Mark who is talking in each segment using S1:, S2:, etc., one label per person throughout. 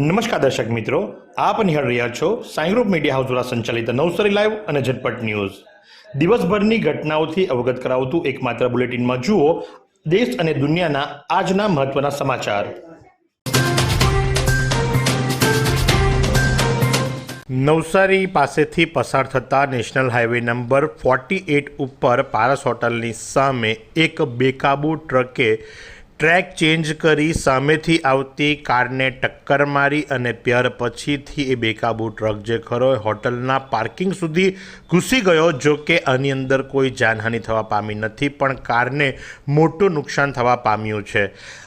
S1: નમસ્કાર દર્શક મિત્રો, આપ નિહાળ રહ્યા છો સાઈ ગ્રુપ મીડિયા હાઉસ દ્વારા સંચાલિત નવસારી લાઈવ અને ઝટપટ ન્યૂઝ. દિવસભરની ઘટનાઓથી અવગત કરાવતું એકમાત્ર બુલેટિનમાં જુઓ, દેશ અને દુનિયાના આજના મહત્વના સમાચાર. નવસારી પાસેથી પસાર થતા national highway number forty eight ઉપર પારસ હોટલની સામે એક બેકાબુ ટ્રકે ટ્રેક ચેન્જ કરી સામેથી આવતી કારને ટક્કર મારી અને ત્યાર પછીથી એ બેકાબુ ટ્રક જે ખરો એ હોટલના પાર્કિંગ સુધી ઘૂસી ગયો, જો કે આની અંદર કોઈ જાનહાનિ થવા પામી નથી, પણ કારને મોટું નુકસાન થવા પામ્યું છે.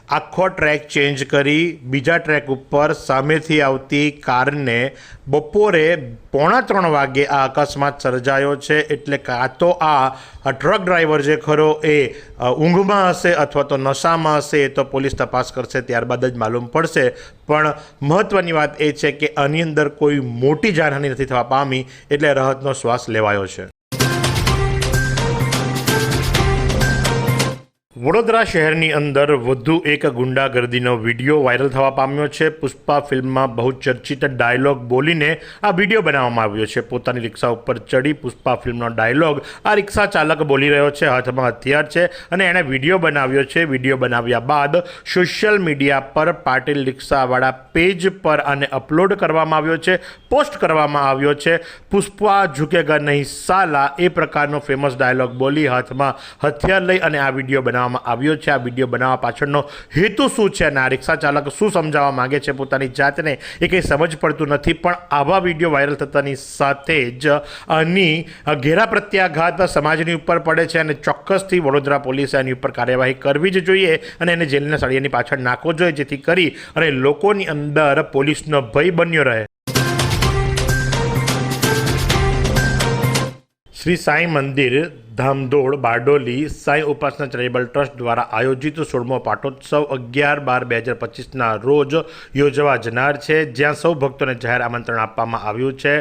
S1: આખો ટ્રેક ચેન્જ કરી બીજા ટ્રેક ઉપર સામેથી આવતી કારને બપોરે પોણા ત્રણ વાગે આ અકસ્માત સર્જાયો છે. એટલે કાં તો આ ટ્રક ડ્રાઈવર જે ખરો એ ઊંઘમાં હશે અથવા તો નશામાં હશે એ તો પોલીસ તપાસ કરશે, ત્યારબાદ જ માલુમ પડશે. પણ મહત્ત્વની વાત એ છે કે આની અંદર કોઈ મોટી જાનહાની નથી થવા પામી, એટલે રાહતનો શ્વાસ લેવાયો છે. વડોદરા શહેરની અંદર વધુ એક ગુંડાગર્દીનો વીડિયો વાયરલ થવા પામ્યો છે. પુષ્પા ફિલ્મમાં બહુ ચર્ચિત ડાયલોગ બોલીને આ વીડિયો બનાવવામાં આવ્યો છે. પોતાની રિક્ષા ઉપર ચડી પુષ્પા ફિલ્મનો ડાયલોગ આ રિક્ષા ચાલક બોલી રહ્યો છે, હાથમાં હથિયાર છે અને એણે વીડિયો બનાવ્યો છે. વીડિયો બનાવ્યા બાદ સોશિયલ મીડિયા પર પાટીલ રિક્ષાવાળા પેજ પર આને અપલોડ કરવામાં આવ્યો છે, પોસ્ટ કરવામાં આવ્યો છે. પુષ્પા ઝુકેગા નહીં, સાલા એ પ્રકારનો ફેમસ ડાયલોગ બોલી હાથમાં હથિયાર લઈ અને આ વીડિયો બનાવવામાં આવ્યો છે. આ વીડિયો બનાવવા પાછળનો હેતુ શું છે અને આ રિક્ષા ચાલક શું સમજાવવા માગે છે પોતાની જાતને એ કંઈ સમજ પડતું નથી. પણ આવા વીડિયો વાયરલ થતાની સાથે જ આની ઘેરા પ્રત્યાઘાત સમાજની ઉપર પડે છે અને ચોક્કસથી વડોદરા પોલીસે આની ઉપર કાર્યવાહી કરવી જ જોઈએ અને એને જેલના સળિયાની પાછળ નાખવો જોઈએ, જેથી કરી અને લોકોની અંદર પોલીસનો ભય બન્યો રહે. શ્રી સાંઈ મંદિર ધામદોડ બારડોલી, સાંઈ ઉપાસના ચેરિટેબલ ટ્રસ્ટ દ્વારા આયોજિત સોળમો પાટોત્સવ અગિયાર બાર બે હજાર પચીસના રોજ યોજવા જનાર છે, જ્યાં સૌ ભક્તોને જાહેર આમંત્રણ આપવામાં આવ્યું છે.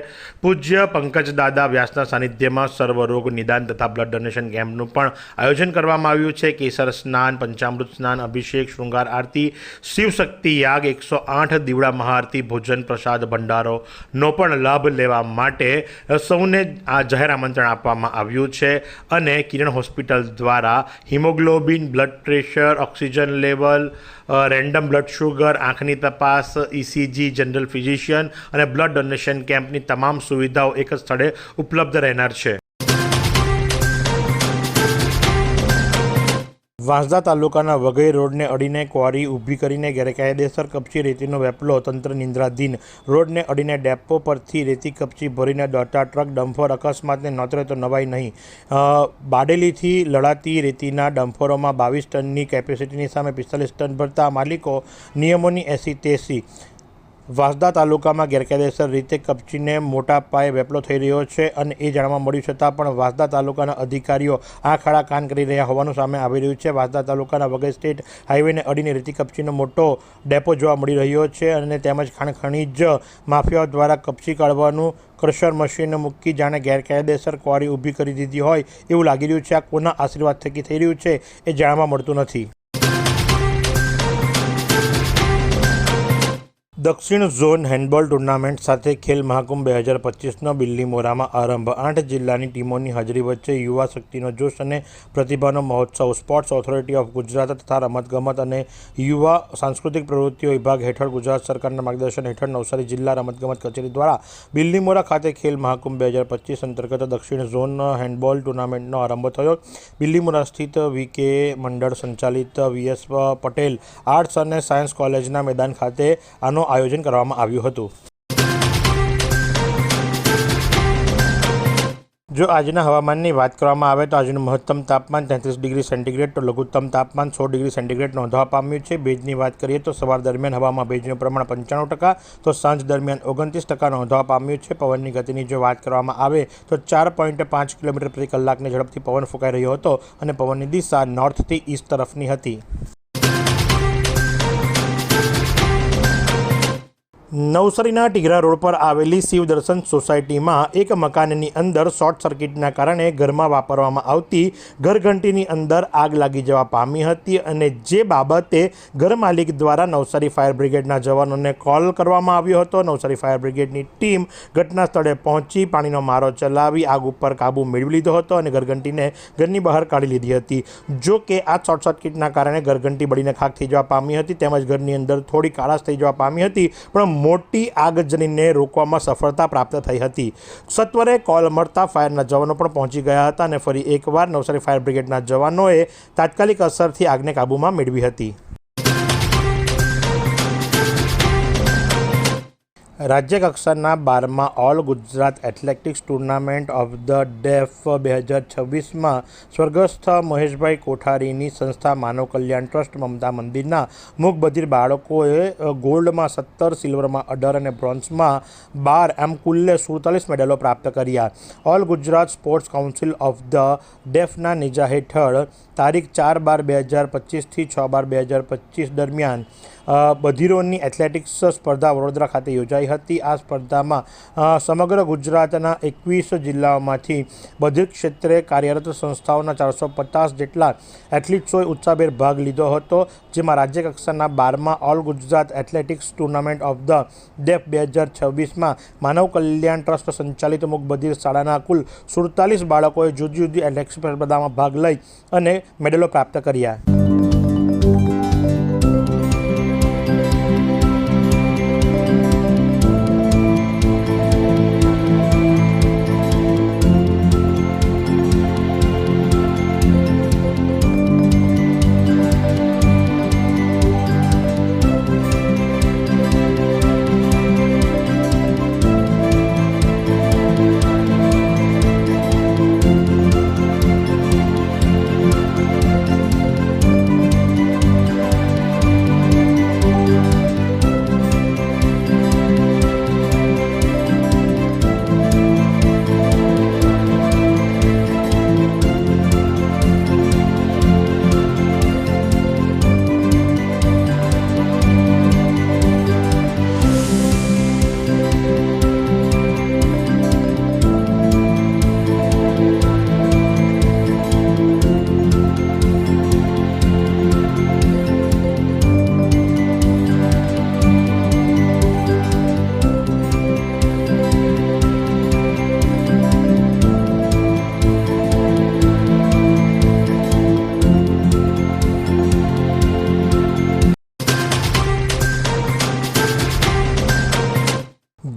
S1: પૂજ્ય પંકજ દાદા વ્યાસના સાનિધ્યમાં સર્વરોગ નિદાન તથા બ્લડ ડોનેશન કેમ્પનું પણ આયોજન કરવામાં આવ્યું છે. કેસર સ્નાન, પંચામૃત સ્નાન, અભિષેક, શૃંગાર આરતી, શિવશક્તિ યાગ, એકસો આઠ દીવડા મહાઆરતી, ભોજન પ્રસાદ ભંડારોનો પણ લાભ લેવા માટે સૌને આ જાહેર આમંત્રણ આપવામાં આવ્યું છે. અને કિરણ હોસ્પિટલ દ્વારા haemoglobin, blood pressure, oxygen level random blood sugar, આંખની તપાસ, ઇસીજી, જનરલ ફિઝિશિયન અને બ્લડ ડોનેશન કેમ્પની તમામ સુવિધાઓ એક જ સ્થળે ઉપલબ્ધ રહેનાર છે. વાંસદા તાલુકાના વઘઈ રોડને અડીને ક્વારી ઊભી કરીને ગેરકાયદેસર કપચી રેતીનો વેપલો તંત્ર નિંદ્રાધીન. રોડને અડીને ડેપો પરથી રેતી કપચી ભરીને દોડતા ટ્રક, ડમ્ફર અકસ્માતને નોતરે તો નવાઈ નહીં. બાડેલીથી લડાતી રેતીના ડમ્ફરોમાં બાવીસ ટનની કેપેસિટીની સામે પિસ્તાલીસ ટન ભરતા માલિકો નિયમોની એસી તેસી. વાંસદા તાલુકામાં ગેરકાયદેસર રીતે કપચીને મોટા પાયે વેપલો થઈ રહ્યો છે અને એ જાણવા મળ્યું છતાં પણ વાંસદા તાલુકાના અધિકારીઓ આ ખાડા કાન કરી રહ્યા હોવાનું સામે આવી રહ્યું છે. વાંસદા તાલુકાના વગર સ્ટેટ હાઈવેને અડીને રેતી કપચીનો મોટો ડેપો જોવા મળી રહ્યો છે અને તેમજ ખાણ ખનીજ માફિયાઓ દ્વારા કપચી કાઢવાનું ક્રશર મશીન મૂકી જાણે ગેરકાયદેસર ક્વારી ઊભી કરી દીધી હોય એવું લાગી રહ્યું છે. આ કોના આશીર્વાદ થકી થઈ રહ્યું છે એ જાણવા મળતું નથી. દક્ષિણ ઝોન હેન્ડબોલ ટુર્નામેન્ટ સાથે ખેલ મહાકુંભ બે હજાર પચીસનો બિલ્લીમોરામાં આરંભ. આઠ જિલ્લાની ટીમોની હાજરી વચ્ચે યુવા શક્તિનો જોશ અને પ્રતિભાનો મહોત્સવ. સ્પોર્ટ્સ ઓથોરિટી ઓફ ગુજરાત તથા રમતગમત અને યુવા સાંસ્કૃતિક પ્રવૃત્તિઓ વિભાગ હેઠળ ગુજરાત સરકારના માર્ગદર્શન હેઠળ નવસારી જિલ્લા રમતગમત કચેરી દ્વારા બિલ્લીમોરા ખાતે ખેલ મહાકુંભ બે હજાર પચીસ અંતર્ગત દક્ષિણ ઝોન હેન્ડબોલ ટુર્નામેન્ટનો આરંભ થયો. બિલ્લીમોરા સ્થિત વીકે મંડળ સંચાલિત વીએસ પટેલ આર્ટ્સ અને સાયન્સ કોલેજના મેદાન ખાતે આનો આયોજન કરવામાં આવ્યું હતું. જો આજના હવામાનની વાત કરવામાં આવે તો આજનું મહત્તમ તાપમાન તેત્રીસ ડિગ્રી સેન્ટીગ્રેડ, તો લઘુત્તમ તાપમાન સો ડિગ્રી સેન્ટીગ્રેડ નોંધવા પામ્યું છે. ભેજની વાત કરીએ તો સવાર દરમિયાન હવામાં ભેજનું પ્રમાણ પંચાણું ટકા, તો સાંજ દરમિયાન ઓગણત્રીસ ટકા નોંધવા પામ્યું છે. પવનની ગતિની જો વાત કરવામાં આવે તો ચાર પોઈન્ટ પાંચ કિલોમીટર પ્રતિ કલાકની ઝડપથી પવન ફૂંકાઈ રહ્યો હતો અને પવનની દિશા નોર્થથી ઈસ્ટ તરફની હતી. નવસારીના ટીગરા રોડ પર આવેલી શિવ દર્શન સોસાયટીમાં એક મકાનની અંદર શોર્ટ સર્કિટના કારણે ઘરમાં વાપરવામાં આવતી ઘરઘંટીની અંદર આગ લાગી જવા પામી હતી અને જે બાબતે ઘર માલિક દ્વારા નવસારી ફાયર બ્રિગેડના જવાનોને કોલ કરવામાં આવ્યો હતો. નવસારી ફાયર બ્રિગેડની ટીમ ઘટના સ્થળે પહોંચી પાણીનો મારો ચલાવી આગ ઉપર કાબૂ મેળવી લીધો હતો અને ઘરઘંટીને ઘરની બહાર કાઢી લીધી હતી. જો કે આ શોર્ટ સર્કિટના કારણે ઘરઘંટી બળીને ખાખ થઈ જવા પામી હતી તેમજ ઘરની અંદર થોડી કાળાશ થઈ જવા પામી હતી, પણ મોટી આગજનીને રોકવામાં સફળતા પ્રાપ્ત થઈ હતી. સત્વરે કોલ મળતા ફાયરના જવાનો પણ પહોંચી ગયા હતા અને ફરી એકવાર નવસારી ફાયર બ્રિગેડના જવાનોએ તાત્કાલિક અસરથી આગને કાબૂમાં મેળવી હતી. રાજ્ય કક્ષાના બારમા all Gujarat athletics tournament of the deaf બે હજાર છવ્વીસમાં સ્વર્ગસ્થ મહેશભાઈ કોઠારીની સંસ્થા માનવ કલ્યાણ ટ્રસ્ટ મમતા મંદિરના મુખબધિર બાળકોએ ગોલ્ડમાં સત્તર, સિલ્વરમાં અઢાર અને બ્રોન્ઝમાં બાર એમ કુલ્લે સુડતાલીસ મેડલો પ્રાપ્ત કર્યા. All Gujarat sports council of the ડેફના નિજા હેઠળ તારીખ ચાર બાર બે હજાર પચીસથી છ બાર બે હજાર પચીસ દરમિયાન બધિરોની એથ્લેટિક્સ સ્પર્ધા વડોદરા ખાતે યોજાઈ હતી. આ સ્પર્ધામાં સમગ્ર ગુજરાતના એકવીસ જિલ્લાઓમાંથી બધિર ક્ષેત્રે કાર્યરત સંસ્થાઓના ચારસો પચાસ જેટલા એથ્લીટ્સોએ ઉત્સાહભેર ભાગ લીધો હતો, જેમાં રાજ્ય કક્ષાના બારમા all Gujarat athletics tournament of the deaf બે હજાર છવ્વીસમાં માનવ કલ્યાણ ટ્રસ્ટ સંચાલિત મુખ બધિર શાળાના કુલ સુડતાલીસ બાળકોએ જુદી જુદી એથ્લેટિક્સ સ્પર્ધામાં ભાગ લઈ અને મેડલો પ્રાપ્ત કર્યા.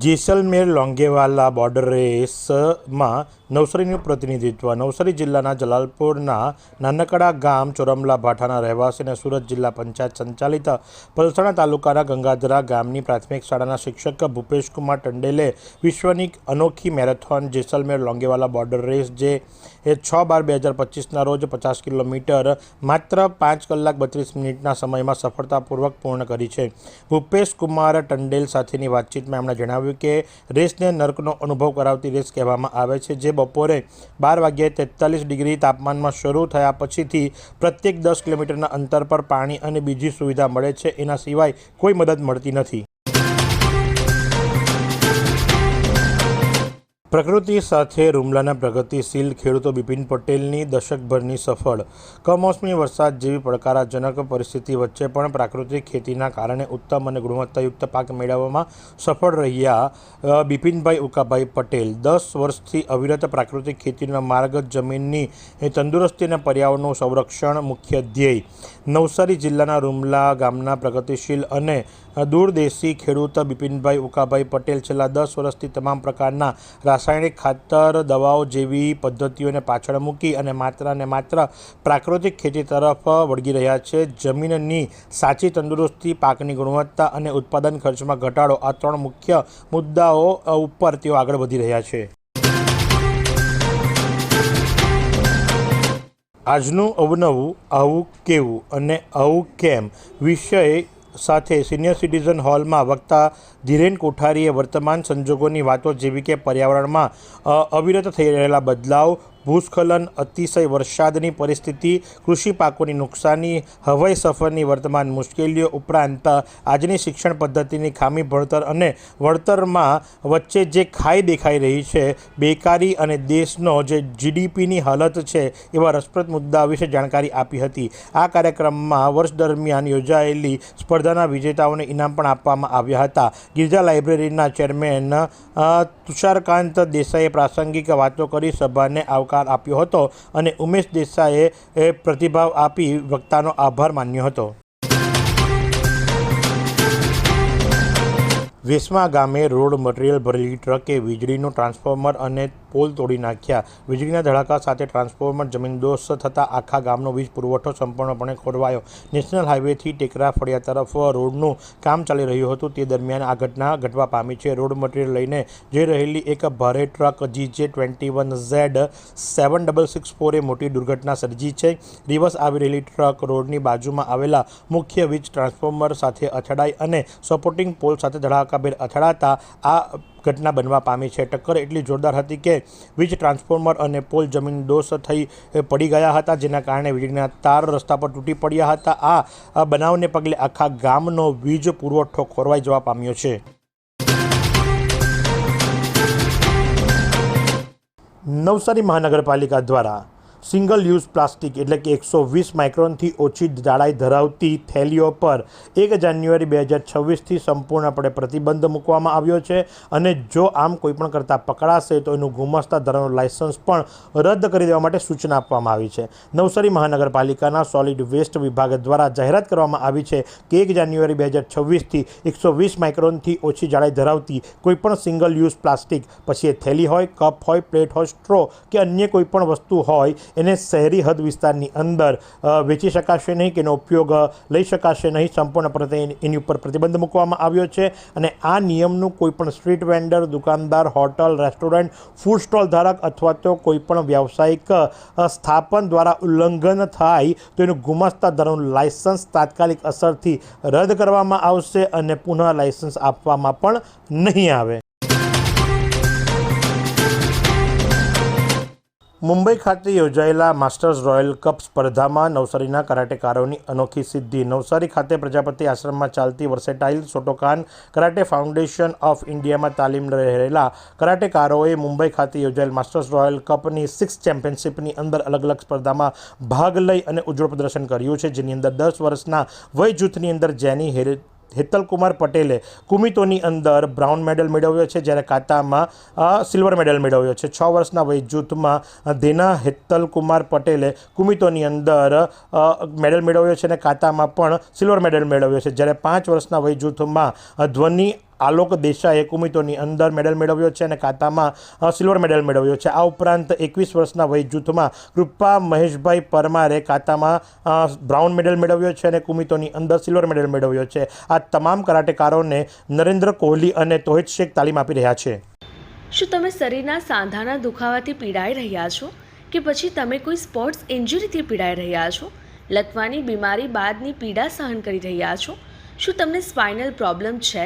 S1: જેસલમેર લોંગેવાલા બોર્ડર રેસમાં નવસારીનું પ્રતિનિધિત્વ. નવસારી જિલ્લાના જલાલપુરના નાનકડા ગામ ચોરમલા ભાઠાના રહેવાસી અને સુરત જિલ્લા પંચાયત સંચાલિત પલસાણા તાલુકાના ગંગાધરા ગામની પ્રાથમિક શાળાના શિક્ષક ભૂપેશકુમાર ટંડેલે વિશ્વની અનોખી marathon Jaisalmer Longewala border race, જે એ છ બાર બે હજાર પચીસના રોજ પચાસ કિલોમીટર માત્ર પાંચ કલાક બત્રીસ મિનિટના સમયમાં સફળતાપૂર્વક પૂર્ણ કરી છે. ભૂપેશ કુમાર ટંડેલ સાથેની વાતચીતમાં એમણે જણાવ્યું કે, રેસને નર્કનો અનુભવ કરાવતી રેસ કહેવામાં આવે છે, જે બપોરે બાર વાગ્યે તેતાલીસ ડિગ્રી તાપમાનમાં શરૂ થયા પછીથી પ્રત્યેક દસ કિલોમીટરના અંતર પર પાણી અને બીજી સુવિધા મળે છે. એના સિવાય કોઈ મદદ મળતી નથી. પ્રકૃતિ સાથે રૂમલાના પ્રગતિશીલ ખેડૂતો બિપિન પટેલની દશકભરની સફળ, કમોસમી વરસાદ જેવી પડકારાજનક પરિસ્થિતિ વચ્ચે પણ પ્રાકૃતિક ખેતીના કારણે ઉત્તમ અને ગુણવત્તાયુક્ત પાક મેળવવામાં સફળ રહ્યા બિપિનભાઈ ઉકાભાઈ પટેલ. દસ વર્ષથી અવિરત પ્રાકૃતિક ખેતીનો માર્ગ જમીનની તંદુરસ્તી અને પર્યાવરણનું સંરક્ષણ મુખ્ય ધ્યેય. નવસારી જિલ્લાના રૂમલા ગામના પ્રગતિશીલ અને દૂરદેશી ખેડૂત બિપિનભાઈ ઉકાભાઈ પટેલ છેલ્લા દસ વર્ષથી તમામ પ્રકારના રાસાયણિક ખાતર, દવાઓ જેવી પદ્ધતિઓને પાછળ મૂકી અને માત્ર અને માત્ર પ્રાકૃતિક ખેતી તરફ વળગી રહ્યા છે. જમીનની સાચી તંદુરસ્તી, પાકની ગુણવત્તા અને ઉત્પાદન ખર્ચમાં ઘટાડો આ ત્રણ મુખ્ય મુદ્દાઓ ઉપર તેઓ આગળ વધી રહ્યા છે. આજનું અવનવું, આવું કેવું અને આવું કેમ વિષય સાથે સિનિયર સિટીઝન હોલમાં વક્તા ધીરેન કોઠારીએ વર્તમાન સંજોગોની વાતો જેવી કે પર્યાવરણમાં અવિરત થઈ રહેલા બદલાવ ભૂસ્ખલન, અતિશય વરસાદની પરિસ્થિતિ, કૃષિ પાકોની નુકસાની, હવાઈ સફરની વર્તમાન મુશ્કેલીઓ ઉપરાંત આજની શિક્ષણ પદ્ધતિની ખામી, ભણતર અને વળતરમાં વચ્ચે જે ખાઈ દેખાઈ રહી છે, બેકારી અને દેશનો જે જીડીપીની હાલત છે એવા રસપ્રદ મુદ્દા વિશે જાણકારી આપી હતી. આ કાર્યક્રમમાં વર્ષ દરમિયાન યોજાયેલી સ્પર્ધાના વિજેતાઓને ઇનામ પણ આપવામાં આવ્યા હતા. ગિરજા લાઇબ્રેરીના ચેરમેન તુષારકાંત દેસાઈએ પ્રાસંગિક વાતો કરી સભાને આવકાર આપ્યો હતો અને ઉમેશ દેસાઈએ પ્રતિભાવ આપી વક્તાનો આભાર માન્યો હતો. વેસમા ગામે રોડ મટીરિયલ ભરેલી ટ્રકે વીજળીનું ટ્રાન્સફોર્મર અને પોલ તોડી નાખ્યા. વીજળીના ધડાકા સાથે ટ્રાન્સફોર્મર જમીનદોસ્ત થતાં આખા ગામનો વીજ પુરવઠો સંપૂર્ણપણે ખોરવાયો. નેશનલ હાઈવેથી ટેકરા ફળિયા તરફ રોડનું કામ ચાલી રહ્યું હતું. તે દરમિયાન આ ઘટના ઘટવા પામી છે. રોડ મટીરિયલ લઈને જઈ રહેલી એક ભારે truck GJ twenty one Z seven double six ફોરે મોટી દુર્ઘટના સર્જી છે. રિવર્સ આવી રહેલી ટ્રક રોડની બાજુમાં આવેલા મુખ્ય વીજ ટ્રાન્સફોર્મર સાથે અથડાઈ અને સપોર્ટિંગ પોલ સાથે ધડાકાભેર અથડાતા આ ઘટના બનવા પામી છે. ટક્કર એટલી જોરદાર હતી કે વીજ ટ્રાન્સફોર્મર અને પોલ જમીન દોષ થઈ પડી ગયા હતા, જેના કારણે વીજળીના તાર રસ્તા પર તૂટી પડ્યા હતા. આ બનાવને પગલે આખા ગામનો વીજ પુરવઠો ખોરવાઈ જવા પામ્યો છે. નવસારી મહાનગરપાલિકા દ્વારા સિંગલ યુઝ પ્લાસ્ટિક એટલે કે એકસો વીસ માઇક્રોનથી ઓછી જાડાઈ ધરાવતી થેલીઓ પર એક જાન્યુઆરી બે હજાર છવ્વીસથી સંપૂર્ણપણે પ્રતિબંધ મૂકવામાં આવ્યો છે અને જો આમ કોઈપણ કરતાં પકડાશે તો એનું ગુમાસ્તા ધરાવવાનું લાયસન્સ પણ રદ કરી દેવા માટે સૂચના આપવામાં આવી છે. નવસારી મહાનગરપાલિકાના સોલિડ વેસ્ટ વિભાગ દ્વારા જાહેરાત કરવામાં આવી છે કે એક જાન્યુઆરી બે હજાર છવ્વીસથી એકસો વીસ માઇક્રોનથી ઓછી જાડાઈ ધરાવતી કોઈપણ સિંગલ યુઝ પ્લાસ્ટિક, પછી એ થેલી હોય, કપ હોય, પ્લેટ હોય, સ્ટ્રો કે અન્ય કોઈપણ વસ્તુ હોય એને શહેરી હદ વિસ્તારની અંદર વેચી શકાશે નહીં કે એનો ઉપયોગ લઈ શકાશે નહીં. સંપૂર્ણપણે એની ઉપર પ્રતિબંધ મૂકવામાં આવ્યો છે અને આ નિયમનું કોઈપણ સ્ટ્રીટ વેન્ડર, દુકાનદાર, હોટલ, રેસ્ટોરન્ટ, ફૂડ સ્ટોલ ધારક અથવા તો કોઈપણ વ્યાવસાયિક સ્થાપન દ્વારા ઉલ્લંઘન થાય તો એનું ગુમાસ્તા ધરાવનું લાયસન્સ તાત્કાલિક અસરથી રદ કરવામાં આવશે અને પુનઃ લાયસન્સ આપવામાં પણ નહીં આવે. મુંબઈ ખાતે યોજાયેલા માસ્ટર્સ રોયલ કપ સ્પર્ધામાં નવસારીના કરાટેકારોની અનોખી સિદ્ધિ. નવસારી ખાતે પ્રજાપતિ આશ્રમમાં ચાલતી versatile shotokan karate foundation of ઇન્ડિયામાં તાલીમ રહેલા કરાટેકારોએ મુંબઈ ખાતે યોજાયેલ માસ્ટર્સ રોયલ કપની સિક્સ ચેમ્પિયનશિપની અંદર અલગ અલગ સ્પર્ધામાં ભાગ લઈ અને ઉજ્જવળ પ્રદર્શન કર્યું છે, જેની અંદર દસ વર્ષના વય જૂથની અંદર જેની હેરે હેતલકુમાર પટેલે કુમિતોની અંદર બ્રાઉન મેડલ મેળવ્યો છે, જ્યારે કાતામાં સિલ્વર મેડલ મેળવ્યો છે. છ વર્ષના વય જૂથમાં દેના હેતલકુમાર પટેલે કુમિતોની અંદર મેડલ મેળવ્યો છે અને કાતામાં પણ સિલ્વર મેડલ મેળવ્યો છે. જ્યારે પાંચ વર્ષના વય જૂથમાં ધ્વનિ આલોક દેસાઈએ કુમિતોની અંદર મેડલ મેળવ્યો છે અને કાતામાં સિલ્વર મેડલ મેળવ્યો છે. આ ઉપરાંત એકવીસ વર્ષના વય જૂથમાં કૃપા મહેશભાઈ પરમારે કાતામાં બ્રાઉન મેડલ મેળવ્યો છે અને કુમિતોની અંદર સિલ્વર મેડલ મેળવ્યો છે. આ તમામ કરાટેકારોને નરેન્દ્ર કોહલી અને તોહિત શેખ તાલીમ આપી રહ્યા છે.
S2: શું તમે શરીરના સાંધાના દુખાવાથી પીડાઈ રહ્યા છો? કે પછી તમે કોઈ સ્પોર્ટ્સ ઇન્જરીથી પીડાઈ રહ્યા છો? લકવાની બીમારી બાદની પીડા સહન કરી રહ્યા છો? શું તમને સ્પાઇનલ પ્રોબ્લેમ છે?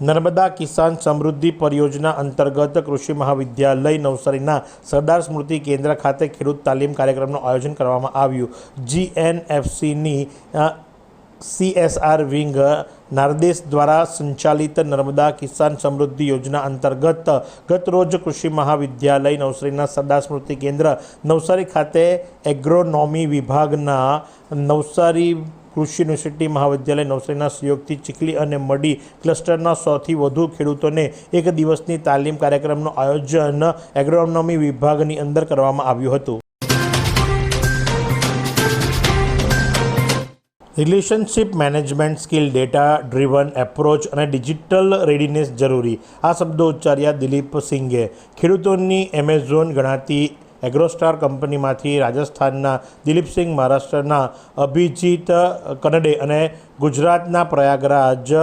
S1: નર્મદા કિસાન સમૃદ્ધિ પરિયોજના અંતર્ગત કૃષિ મહાવિદ્યાલય નવસારીના સરદાર સ્મૃતિ કેન્દ્ર ખાતે ખેડૂત તાલીમ કાર્યક્રમનું આયોજન કરવામાં આવ્યું. જીએનએફસીની સીએસઆર વિંગ નારદેશ દ્વારા સંચાલિત નર્મદા કિસાન સમૃદ્ધિ યોજના અંતર્ગત ગતરોજ કૃષિ મહાવિદ્યાલય નવસારીના સરદાર સ્મૃતિ કેન્દ્ર નવસારી ખાતે એગ્રોનોમી વિભાગના નવસારી કૃષિ યુનિવર્સિટી મહાવિદ્યાલય નવસારીના સહયોગથી ચીખલી અને મડી ક્લસ્ટરના સૌથી વધુ ખેડૂતોને એક દિવસની તાલીમ કાર્યક્રમનું આયોજન એગ્રોનોમી વિભાગની અંદર કરવામાં આવ્યું હતું. Relationship management skill, data driven approach અને ડિજિટલ રેડીનેસ જરૂરી. આ શબ્દો ઉચ્ચાર્યા દિલીપ સિંઘે. ખેડૂતોની એમેઝોન ગણાતી એગ્રોસ્ટાર કંપનીમાંથી રાજસ્થાનના દિલીપસિંહ મહારાષ્ટ્રના અભિજીત કનડે અને ગુજરાતના પ્રયાગરાજ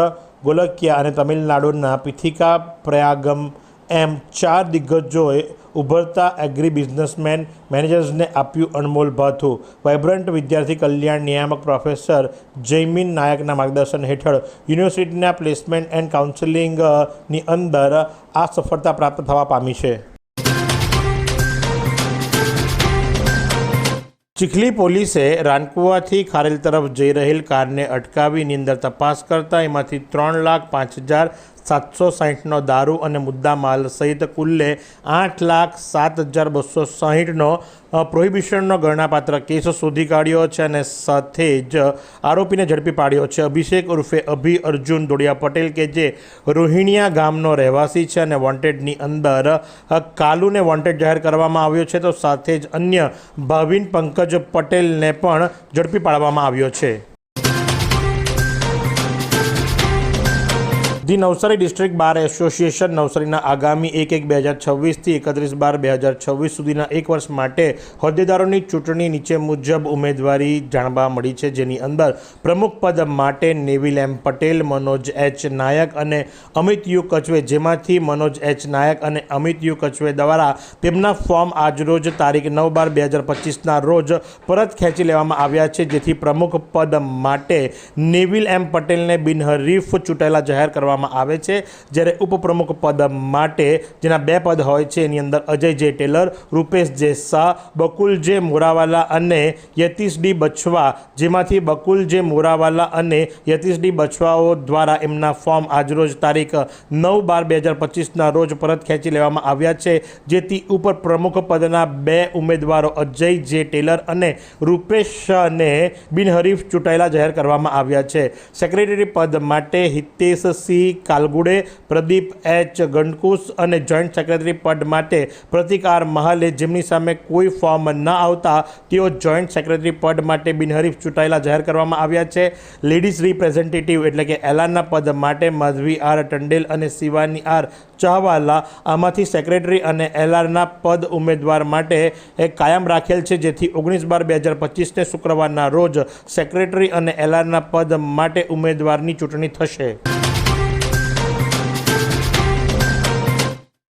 S1: ગોલકિયા અને તમિલનાડુના પિથિકા પ્રયાગમ એમ ચાર દિગ્ગજોએ ઉભરતા એગ્રી બિઝનેસમેન મેનેજર્સને આપ્યું અનમોલ ભાથું. વાઇબ્રન્ટ વિદ્યાર્થી કલ્યાણ નિયામક પ્રોફેસર જૈમિન નાયકના માર્ગદર્શન હેઠળ યુનિવર્સિટીના પ્લેસમેન્ટ એન્ડ કાઉન્સેલિંગની અંદર આ સફળતા પ્રાપ્ત થવા પામી છે. ચીખલી પોલીસે રાનકુવાથી ખારેલ તરફ જઈ રહેલ કારને અટકાવીની અંદર તપાસ કરતા એમાંથી ત્રણ લાખ પાંચ હજાર સાતસો સાહીઠનો દારૂ અને મુદ્દા માલ સહિત કુલ્લે આઠ લાખ સાત હજાર બસો સાહીઠનો પ્રોહિબિશનનો ગણનાપાત્ર કેસ શોધી કાઢ્યો છે અને સાથે જ આરોપીને ઝડપી પાડ્યો છે. અભિષેક ઉર્ફે અભિ અર્જુન દોડિયા પટેલ કે જે રોહિણિયા ગામનો રહેવાસી છે અને વોન્ટેડની અંદર કાલુને વોન્ટેડ જાહેર કરવામાં આવ્યો છે, તો સાથે જ અન્ય ભાવિન પંકજ પટેલને પણ ઝડપી પાડવામાં આવ્યો છે. The Navsari district bar association નવસારીના આગામી એક એક બે હજાર છવ્વીસથી એકત્રીસ બાર બે હજાર છવ્વીસ સુધીના એક વર્ષ માટે હોદ્દેદારોની ચૂંટણી નીચે મુજબ ઉમેદવારી જાણવા મળી છે. જેની અંદર પ્રમુખ પદ માટે Neville M Patel, Manoj H Nayak અને અમિત યુ કચવે. જેમાંથી મનોજ એચ નાયક અને અમિત યુ કચવે દ્વારા તેમના ફોર્મ આજરોજ તારીખ નવ બાર બે હજાર પચીસના રોજ પરત ખેંચી લેવામાં આવ્યા છે. જેથી પ્રમુખ પદ માટે નેવિલ એમ પટેલને બિનહરીફ ચૂંટાયેલા જાહેર કરવામાં આવે છે, જ્યારે ઉપપ્રમુખ પદ માટે જેના બે પદ હોય છે, એની અંદર અજય જે ટેલર, રૂપેશ જે શાહ, બકુલ જે મોરાવાલા અને યતીશ ડી બછવા જેમાંથી બકુલ જે મોરાવાલા અને યતીશ ડી બછવાઓ દ્વારા એમના ફોર્મ આજરોજ તારીખ નવ બાર બે હજાર પચીસના રોજ પરત ખેંચી લેવામાં આવ્યા છે. જેથી ઉપર પ્રમુખ પદના બે ઉમેદવારો અજય જે ટેલર અને રૂપેશ શાહને બિનહરીફ ચૂંટાયેલા જાહેર કરવામાં આવ્યા છે. સેક્રેટરી પદ માટે હિતેશ સી કાલગુડે પ્રદીપ એચ ગંડકુસ અને જોઈન્ટ સેક્રેટરી પદ માટે પ્રતિકાર મહાલે જેમની સામે કોઈ ફોર્મ ન આવતા તેઓ જોઈન્ટ સેક્રેટરી પદ માટે બિનહરીફ ચૂંટાયેલા જાહેર કરવામાં આવ્યા છે. લેડીઝ રિપ્રેઝેન્ટેટિવ એટલે કે એલાનના પદ માટે માધવી આર ટંડેલ અને શિવાની આર ચાહવાલા આમાંથી સેક્રેટરી અને એલઆરના પદ ઉમેદવાર માટે એ કાયમ રાખેલ છે, જેથી ઓગણીસ બાર બે હજાર પચીસને શુક્રવારના રોજ સેક્રેટરી અને એલઆરના પદ માટે ઉમેદવારની ચૂંટણી થશે.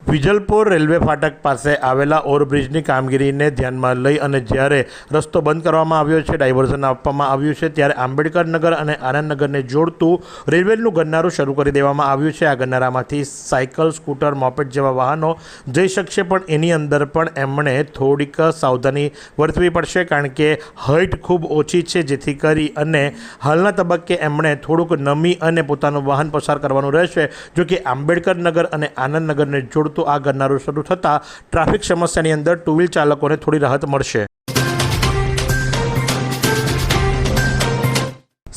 S1: વિજલપુર રેલવે ફાટક પાસે આવેલા ઓવરબ્રિજની કામગીરીને ધ્યાનમાં લઈ અને જ્યારે રસ્તો બંધ કરવામાં આવ્યો છે, ડાયવર્ઝન આપવામાં આવ્યું છે, ત્યારે આંબેડકર નગર અને આનંદનગરને જોડતું રેલવેનું ગન્નારું શરૂ કરી દેવામાં આવ્યું છે. આ ગન્નારામાંથી સાયકલ, સ્કૂટર મોપેટ જેવા વાહનો જઈ શકશે, પણ એની અંદર પણ એમણે થોડીક સાવધાની વર્તવી પડશે, કારણ કે હાઇટ ખૂબ ઓછી છે, જેથી કરી અને હાલના તબક્કે એમણે થોડુંક નમી અને પોતાનું વાહન પસાર કરવાનું રહેશે જો કે આંબેડકર નગર અને આનંદનગરને જોડતું આ ગન્નારું શરૂ થતાં ટ્રાફિક સમસ્યાની અંદર ટુ વ્હીલ ચાલકોને થોડી રાહત મળશે.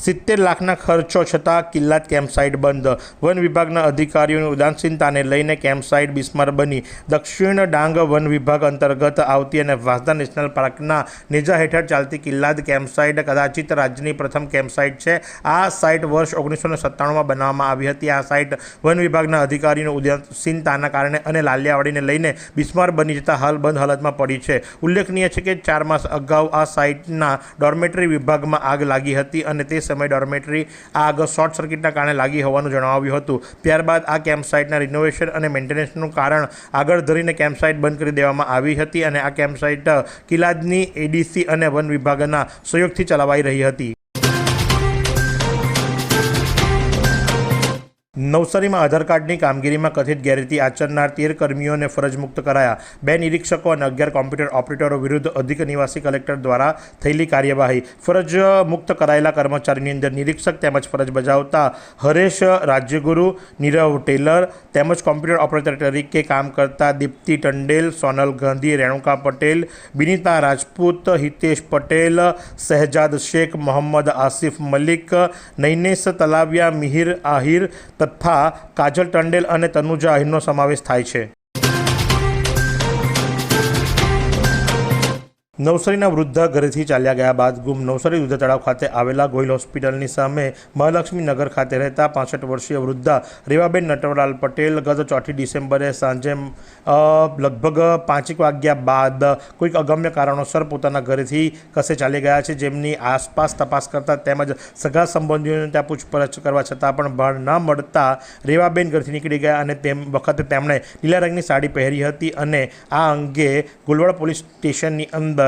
S1: સિત્તેર લાખના ખર્ચો છતાં કિલ્લાત કેમ્પસાઇટ બંધ. વન વિભાગના અધિકારીઓની ઉદાસીનતાને લઈને કેમ્પસાઇટ બિસ્માર બની. દક્ષિણ ડાંગ વન વિભાગ અંતર્ગત આવતી અને વાંસદા નેશનલ પાર્કના નેજા હેઠળ ચાલતી કિલ્લાદ કેમ્પસાઇટ કદાચિત રાજ્યની પ્રથમ કેમ્પસાઇટ છે. આ સાઇટ વર્ષ ઓગણીસો સત્તાણુંમાં બનાવવામાં આવી હતી. આ સાઇટ વન વિભાગના અધિકારીઓની ઉદાસીનતાના કારણે અને લાલિયાવાડીને લઈને બિસ્માર બની જતા હાલ બંધ હાલતમાં પડી છે. ઉલ્લેખનીય છે કે ચાર માસ અગાઉ આ સાઇટના ડોર્મેટરી વિભાગમાં આગ લાગી હતી અને તે સમયે ડોર્મેટરી આગ શોર્ટ સર્કિટના કારણે લાગી હોવાનું જણાવ્યું હતું. ત્યારબાદ આ કેમ્પ સાઇટના રિનોવેશન અને મેન્ટેનન્સનું કારણ આગળ ધરીને કેમ્પ સાઇટ બંધ કરી દેવામાં આવી હતી અને આ કેમ્પ સાઇટ કિલ્લાદની એડીસી અને વન વિભાગના સહયોગથી ચલાવાઈ રહી હતી. નવસારીમાં આધાર કાર્ડની કામગીરીમાં કથિત ગેરરીતિ આચરનાર તેર કર્મીઓને ફરજ મુક્ત કરાયા. બે નિરીક્ષકો અને અગિયાર કોમ્પ્યુટર ઓપરેટરો વિરુદ્ધ અધિક નિવાસી કલેક્ટર દ્વારા થયેલી કાર્યવાહી ફરજ મુક્ત કરાયેલા કર્મચારીની અંદર નિરીક્ષક તેમજ ફરજ બજાવતા હરેશ રાજ્યગુરુ, નીરવ ટેલર તેમજ કોમ્પ્યુટર ઓપરેટર તરીકે કામ કરતા દીપ્તિ ટંડેલ, સોનલ ગાંધી, રેણુકા પટેલ, બિનિતા રાજપૂત, હિતેશ પટેલ, શહેજાદ શેખ, મોહમ્મદ આસિફ મલિક, નૈનેશ તલાવિયા, મિહિર આહિર તથા કાજલ ટંડેલ અને તનુજા અહીરનો સમાવેશ થાય છે. નવસારીના વૃદ્ધા ઘરેથી ચાલ્યા ગયા બાદ ગુમ નવસારી વૃદ્ધ તળાવ ખાતે આવેલા ગોયલ હોસ્પિટલની સામે મહાલક્ષ્મી નગર ખાતે રહેતા પાસઠ વર્ષીય વૃદ્ધા રેવાબેન નટવરલાલ પટેલ ગત ચોથી ડિસેમ્બરે સાંજે લગભગ પાંચેક વાગ્યા બાદ કોઈક અગમ્ય કારણોસર પોતાના ઘરેથી કસે ચાલી ગયા છે જેમની આસપાસ તપાસ કરતા તેમજ સગા સંબંધીઓને ત્યાં પૂછપરછ કરવા છતાં પણ ભાર ન મળતા રેવાબેન ઘરથી નીકળી ગયા અને તેમ, વખતે તેમણે લીલા રંગની સાડી પહેરી હતી અને આ અંગે ગુલવડ પોલીસ સ્ટેશનની અંદર